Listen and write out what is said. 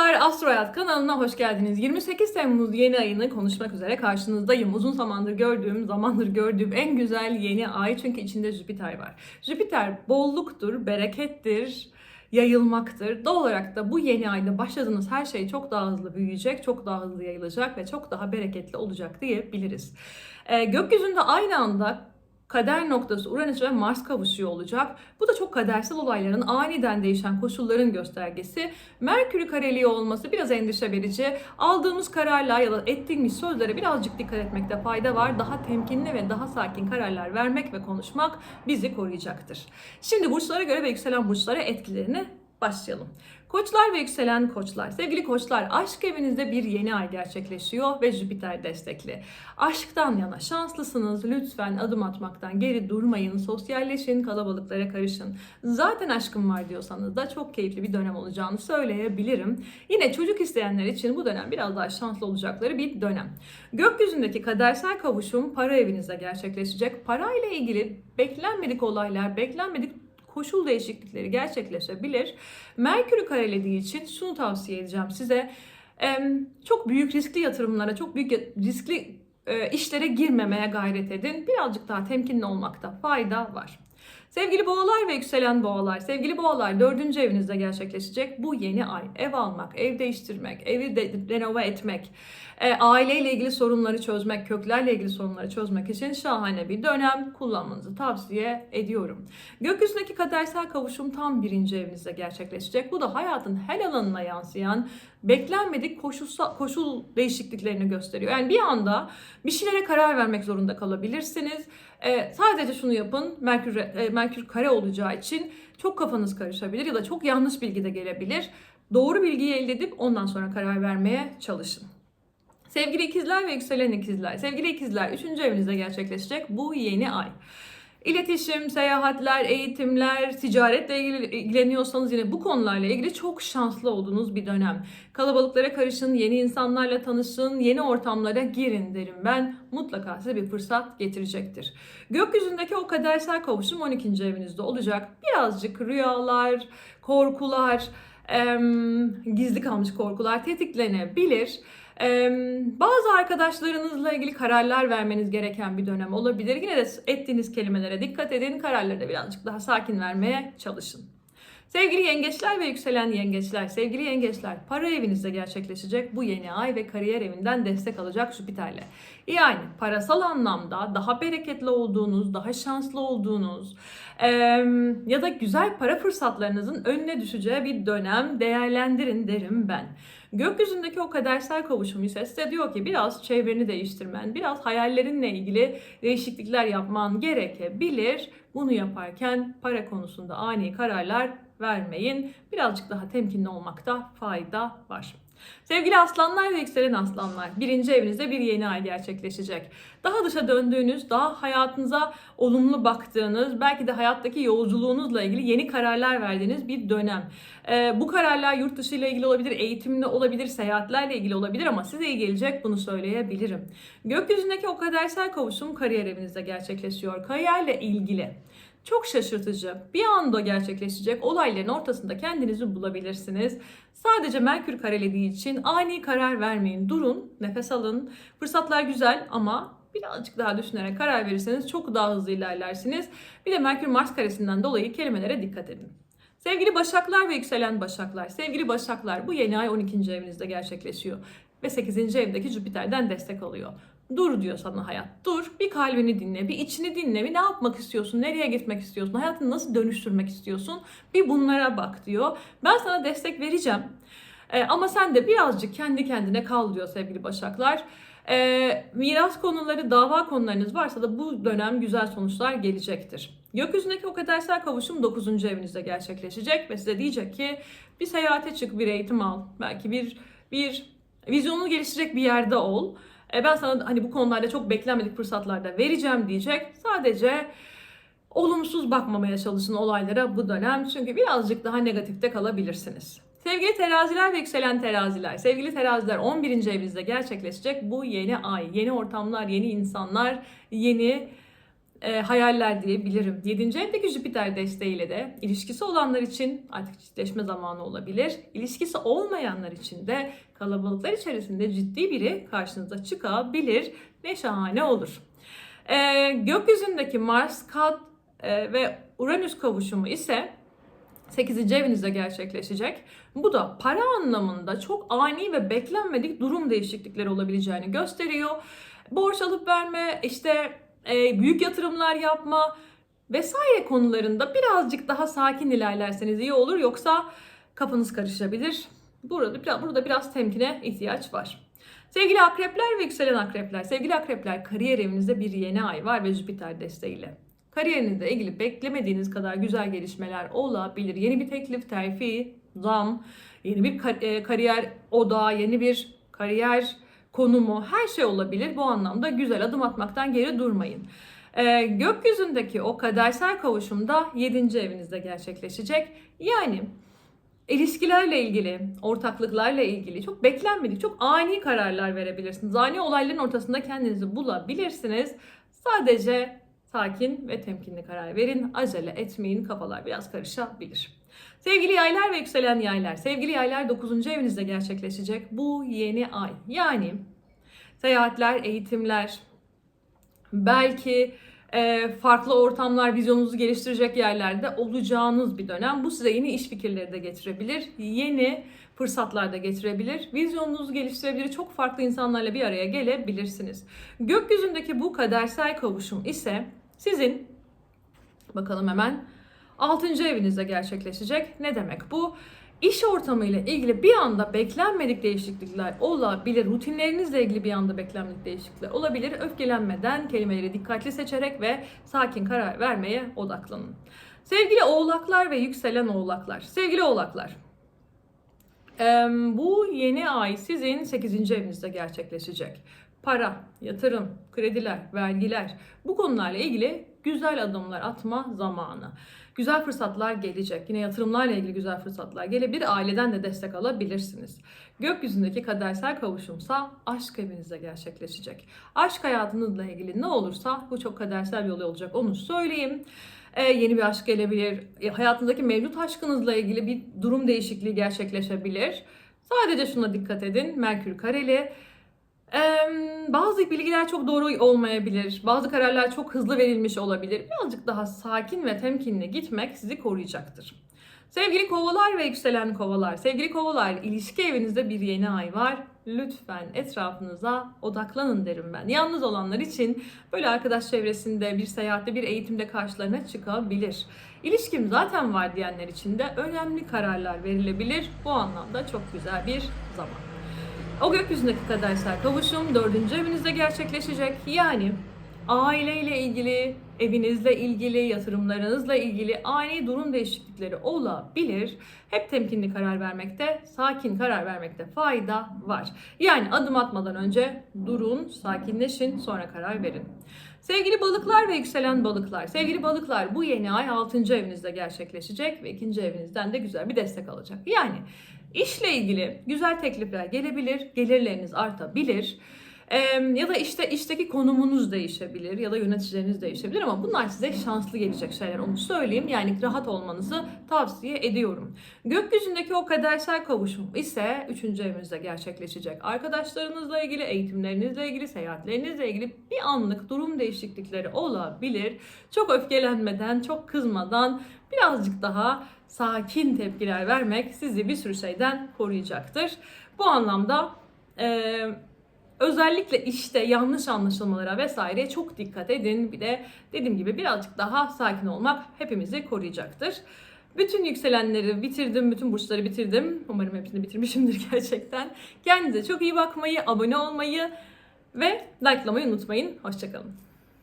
Merhabalar Astro Hayat kanalına hoş geldiniz. 28 Temmuz yeni ayını konuşmak üzere karşınızdayım. Uzun zamandır gördüğüm, zamandır gördüğüm en güzel yeni ay çünkü içinde Jüpiter var. Jüpiter bolluktur, berekettir, yayılmaktır. Doğal olarak da bu yeni ayda başladığınız her şey çok daha hızlı büyüyecek, çok daha hızlı yayılacak ve çok daha bereketli olacak diyebiliriz. Ee, gökyüzünde aynı anda kader noktası Uranüs ve Mars kavuşuyor olacak. Bu da çok kadersel olayların aniden değişen koşulların göstergesi. Merkür'ü kareliği olması biraz endişe verici. Aldığımız kararlar ya da ettiğimiz sözlere birazcık dikkat etmekte fayda var. Daha temkinli ve daha sakin kararlar vermek ve konuşmak bizi koruyacaktır. Şimdi burçlara göre ve yükselen burçlara etkilerini başlayalım. Koçlar ve yükselen koçlar. Sevgili koçlar, aşk evinizde bir yeni ay gerçekleşiyor ve Jüpiter destekli. Aşktan yana şanslısınız. Lütfen adım atmaktan geri durmayın. Sosyalleşin, kalabalıklara karışın. Zaten aşkım var diyorsanız da çok keyifli bir dönem olacağını söyleyebilirim. Yine çocuk isteyenler için bu dönem biraz daha şanslı olacakları bir dönem. Gökyüzündeki kadersel kavuşum para evinizde gerçekleşecek. Parayla ilgili beklenmedik olaylar, beklenmedik koşul değişiklikleri gerçekleşebilir. Merkür'ü karelediği için şunu tavsiye edeceğim size. Çok büyük riskli yatırımlara, çok büyük riskli e, işlere girmemeye gayret edin. Birazcık daha temkinli olmakta fayda var. Sevgili boğalar ve yükselen boğalar, sevgili boğalar dördüncü evinizde gerçekleşecek bu yeni ay. Ev almak, ev değiştirmek, evi de, renove etmek, e, aileyle ilgili sorunları çözmek, köklerle ilgili sorunları çözmek için şahane bir dönem kullanmanızı tavsiye ediyorum. Gökyüzündeki kadersel kavuşum tam birinci evinizde gerçekleşecek. Bu da hayatın her alanına yansıyan beklenmedik koşulsa, koşul değişikliklerini gösteriyor. Yani bir anda bir şeylere karar vermek zorunda kalabilirsiniz. Ee, sadece şunu yapın, Merkür, e, Merkür kare olacağı için çok kafanız karışabilir ya da çok yanlış bilgi de gelebilir. Doğru bilgiyi elde edip ondan sonra karar vermeye çalışın. Sevgili ikizler ve yükselen ikizler, sevgili ikizler 3. evinizde gerçekleşecek bu yeni ay. İletişim, seyahatler, eğitimler, ticaretle ilgili ilgileniyorsanız yine bu konularla ilgili çok şanslı olduğunuz bir dönem. Kalabalıklara karışın, yeni insanlarla tanışın, yeni ortamlara girin derim ben. Mutlaka size bir fırsat getirecektir. Gökyüzündeki o kadersel kavuşum 12. evinizde olacak. Birazcık rüyalar, korkular, gizli kalmış korkular tetiklenebilir. Bazı arkadaşlarınızla ilgili kararlar vermeniz gereken bir dönem olabilir. Yine de ettiğiniz kelimelere dikkat edin. Kararları da birazcık daha sakin vermeye çalışın. Sevgili yengeçler ve yükselen yengeçler, sevgili yengeçler, para evinizde gerçekleşecek bu yeni ay ve kariyer evinden destek alacak Jüpiter'le. Yani parasal anlamda daha bereketli olduğunuz, daha şanslı olduğunuz eee, ya da güzel para fırsatlarınızın önüne düşeceği bir dönem değerlendirin derim ben. Gökyüzündeki o kadersel kavuşum ise size diyor ki biraz çevreni değiştirmen, biraz hayallerinle ilgili değişiklikler yapman gerekebilir. Bunu yaparken para konusunda ani kararlar vermeyin. Birazcık daha temkinli olmakta fayda var. Sevgili aslanlar ve yükselen aslanlar, birinci evinizde bir yeni ay gerçekleşecek. Daha dışa döndüğünüz, daha hayatınıza olumlu baktığınız, belki de hayattaki yolculuğunuzla ilgili yeni kararlar verdiğiniz bir dönem. Ee, bu kararlar yurt dışı ile ilgili olabilir, eğitimle olabilir, seyahatlerle ilgili olabilir ama size iyi gelecek bunu söyleyebilirim. Gökyüzündeki o kadersel kavuşum kariyer evinizde gerçekleşiyor. Kariyerle ilgili çok şaşırtıcı, bir anda gerçekleşecek olayların ortasında kendinizi bulabilirsiniz. Sadece Merkür karelediği için ani karar vermeyin. Durun, nefes alın. Fırsatlar güzel ama birazcık daha düşünerek karar verirseniz çok daha hızlı ilerlersiniz. Bir de Merkür Mars karesinden dolayı kelimelere dikkat edin. Sevgili Başaklar ve yükselen Başaklar, sevgili Başaklar bu yeni ay 12. evinizde gerçekleşiyor ve 8. evdeki Jüpiter'den destek alıyor. Dur diyor sana hayat. Dur. Bir kalbini dinle. Bir içini dinle. Bir ne yapmak istiyorsun? Nereye gitmek istiyorsun? Hayatını nasıl dönüştürmek istiyorsun? Bir bunlara bak diyor. Ben sana destek vereceğim. Ee, ama sen de birazcık kendi kendine kal diyor sevgili Başaklar. Ee, miras konuları, dava konularınız varsa da bu dönem güzel sonuçlar gelecektir. Gökyüzündeki o kadersel kavuşum 9. evinizde gerçekleşecek ve size diyecek ki bir seyahate çık, bir eğitim al. Belki bir bir vizyonunu geliştirecek bir yerde ol. E, ben sana hani bu konularda çok beklenmedik fırsatlarda vereceğim diyecek. Sadece olumsuz bakmamaya çalışın olaylara bu dönem. Çünkü birazcık daha negatifte kalabilirsiniz. Sevgili teraziler ve yükselen teraziler, sevgili teraziler 11. evinizde gerçekleşecek bu yeni ay. Yeni ortamlar, yeni insanlar, yeni e, hayaller diyebilirim. 7. evdeki Jüpiter desteğiyle de ilişkisi olanlar için artık ciddileşme zamanı olabilir. İlişkisi olmayanlar için de kalabalıklar içerisinde ciddi biri karşınıza çıkabilir. Ne şahane olur. E, gökyüzündeki Mars, Kat e, ve Uranüs kavuşumu ise 8. evinizde gerçekleşecek. Bu da para anlamında çok ani ve beklenmedik durum değişiklikleri olabileceğini gösteriyor. Borç alıp verme, işte büyük yatırımlar yapma vesaire konularında birazcık daha sakin ilerlerseniz iyi olur. Yoksa kafanız karışabilir. Burada, burada biraz temkine ihtiyaç var. Sevgili akrepler ve yükselen akrepler, sevgili akrepler kariyer evinizde bir yeni ay var ve Jüpiter desteğiyle. Kariyerinizle ilgili beklemediğiniz kadar güzel gelişmeler olabilir. Yeni bir teklif, terfi, zam, yeni bir e, kariyer odağı, yeni bir kariyer konumu her şey olabilir. Bu anlamda güzel adım atmaktan geri durmayın. Ee, gökyüzündeki o kadersel kavuşumda 7. evinizde gerçekleşecek. Yani ilişkilerle ilgili, ortaklıklarla ilgili çok beklenmedik, çok ani kararlar verebilirsiniz. Ani olayların ortasında kendinizi bulabilirsiniz. Sadece sakin ve temkinli karar verin. Acele etmeyin. Kafalar biraz karışabilir. Sevgili yaylar ve yükselen yaylar. Sevgili yaylar 9. evinizde gerçekleşecek bu yeni ay. Yani seyahatler, eğitimler, belki e, farklı ortamlar, vizyonunuzu geliştirecek yerlerde olacağınız bir dönem. Bu size yeni iş fikirleri de getirebilir. Yeni fırsatlar da getirebilir. Vizyonunuzu geliştirebilir. Çok farklı insanlarla bir araya gelebilirsiniz. Gökyüzündeki bu kadersel kavuşum ise sizin bakalım hemen 6. evinizde gerçekleşecek. Ne demek bu? İş ortamıyla ilgili bir anda beklenmedik değişiklikler olabilir. Rutinlerinizle ilgili bir anda beklenmedik değişiklikler olabilir. Öfkelenmeden kelimeleri dikkatli seçerek ve sakin karar vermeye odaklanın. Sevgili oğlaklar ve yükselen oğlaklar. Sevgili oğlaklar. Bu yeni ay sizin 8. evinizde gerçekleşecek. Para, yatırım, krediler, vergiler bu konularla ilgili güzel adımlar atma zamanı. Güzel fırsatlar gelecek. Yine yatırımlarla ilgili güzel fırsatlar gelebilir. Aileden de destek alabilirsiniz. Gökyüzündeki kadersel kavuşumsa aşk evinizde gerçekleşecek. Aşk hayatınızla ilgili ne olursa bu çok kadersel bir olay olacak onu söyleyeyim. Ee, yeni bir aşk gelebilir. E, hayatınızdaki mevcut aşkınızla ilgili bir durum değişikliği gerçekleşebilir. Sadece şuna dikkat edin. Merkür kareli. Ee, bazı bilgiler çok doğru olmayabilir. Bazı kararlar çok hızlı verilmiş olabilir. Birazcık daha sakin ve temkinli gitmek sizi koruyacaktır. Sevgili kovalar ve yükselen kovalar, sevgili kovalar ilişki evinizde bir yeni ay var. Lütfen etrafınıza odaklanın derim ben. Yalnız olanlar için böyle arkadaş çevresinde, bir seyahatte, bir eğitimde karşılarına çıkabilir. İlişkim zaten var diyenler için de önemli kararlar verilebilir. Bu anlamda çok güzel bir zaman. O gökyüzündeki kadersel kavuşum dördüncü evinizde gerçekleşecek. Yani aileyle ilgili, evinizle ilgili, yatırımlarınızla ilgili ani durum değişiklikleri olabilir. Hep temkinli karar vermekte, sakin karar vermekte fayda var. Yani adım atmadan önce durun, sakinleşin, sonra karar verin. Sevgili balıklar ve yükselen balıklar. Sevgili balıklar bu yeni ay 6. evinizde gerçekleşecek ve 2. evinizden de güzel bir destek alacak. Yani işle ilgili güzel teklifler gelebilir, gelirleriniz artabilir. Ya da işte işteki konumunuz değişebilir ya da yöneticileriniz değişebilir ama bunlar size şanslı gelecek şeyler onu söyleyeyim. Yani rahat olmanızı tavsiye ediyorum. Gökyüzündeki o kadersel kavuşum ise 3. evinizde gerçekleşecek. Arkadaşlarınızla ilgili, eğitimlerinizle ilgili, seyahatlerinizle ilgili bir anlık durum değişiklikleri olabilir. Çok öfkelenmeden, çok kızmadan birazcık daha sakin tepkiler vermek sizi bir sürü şeyden koruyacaktır. Bu anlamda eee Özellikle işte yanlış anlaşılmalara vesaire çok dikkat edin. Bir de dediğim gibi birazcık daha sakin olmak hepimizi koruyacaktır. Bütün yükselenleri bitirdim, bütün burçları bitirdim. Umarım hepsini bitirmişimdir gerçekten. Kendinize çok iyi bakmayı, abone olmayı ve likelamayı unutmayın. Hoşçakalın.